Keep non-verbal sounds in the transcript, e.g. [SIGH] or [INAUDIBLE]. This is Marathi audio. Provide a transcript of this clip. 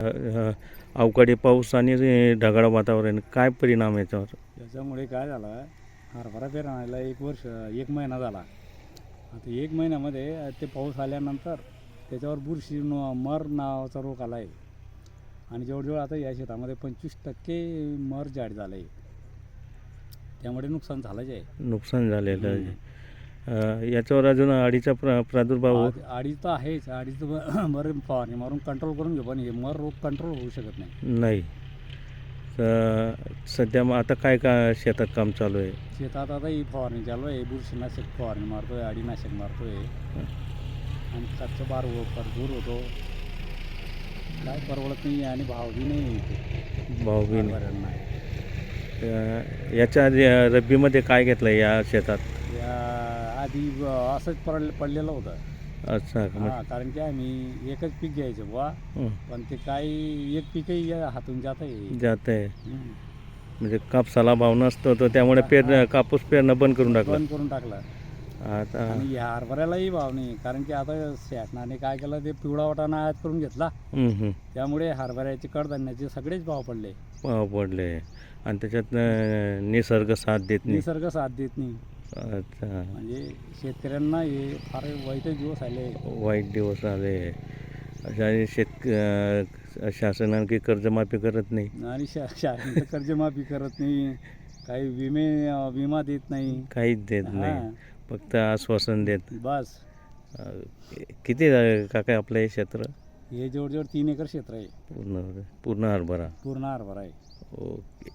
अवकाळी पाऊस आणि ढगाळ वातावरण काय परिणाम याच्यावर? त्याच्यामुळे काय झालं हरभरा पेरणायला एक वर्ष एक महिना झाला. आता एक महिन्यामध्ये ते पाऊस आल्यानंतर त्याच्यावर बुरशी न मर नावाचा रोग आला आहे आणि जवळजवळ आता या शेतामध्ये पंचवीस टक्के मर जाड झालं आहे त्यामुळे नुकसान झालंच आहे. नुकसान झालेलं आहे. अ, याच्यावर अजून अडीचा प्र प्रादुर्भाव आड- अडीच तर आहेच. अडीच [CLEARS THROAT] बरं फवारणी मारून कंट्रोल करून घेऊ पण हे मर रोग कंट्रोल होऊ शकत नाही. नाही. तर सध्या मग आता काय का शेतात काम चालू आहे? शेतात आता ही फवारणी चालू आहे. बुरशीनाशक फवारणी मारतोय अडीनाशक मारतोय. आणि खर्च बार भरपूर होतो. काय परवडत नाही आणि भाव बी नाही इथे. भाऊ बी नाही. हरभऱ्यांना. याच्या आधी अ, रब्बीमध्ये काय घेतलं या शेतात? या आधी असंच पड पडलेलं होतं. अच्छा? हा कारण की आम्ही एकच पीक घ्यायचं बुवा. पण ते काही एक पीकही हातून जात आहे जात आहे म्हणजे कापसाला भाव नसतो तर त्यामुळे पेर कापूस पेरणं बंद करून टाकलं. बंद करून टाकलं. आता आणि या हरभऱ्यालाही भाव नाही कारण की आता शासनाने काय केलं ते पिवळा वाटाणा आयात करून घेतला. त्यामुळे हरभऱ्याचे कडधान्याचे सगळेच भाव पडले. भाव पडले. आणि त्याच्यात निसर्ग साथ देत नाही. निसर्ग साथ देत नाही. अच्छा. म्हणजे शेतकऱ्यांना हे फार वाईट दिवस आले. वाईट दिवस आले. अशा शेत अ, शासन आणखी कर्जमाफी करत नाही. आणि शा शासन तर कर्जमाफी करत नाही. काही विमे विमा देत नाही. काहीच देत नाही. फक्त आश्वासन देत. बस. किती काका आपलं हे क्षेत्र? हे जवळजवळ तीन एकर क्षेत्र आहे. पूर्ण पूर्ण हरभरा. पूर्ण हरभरा आहे. ओके.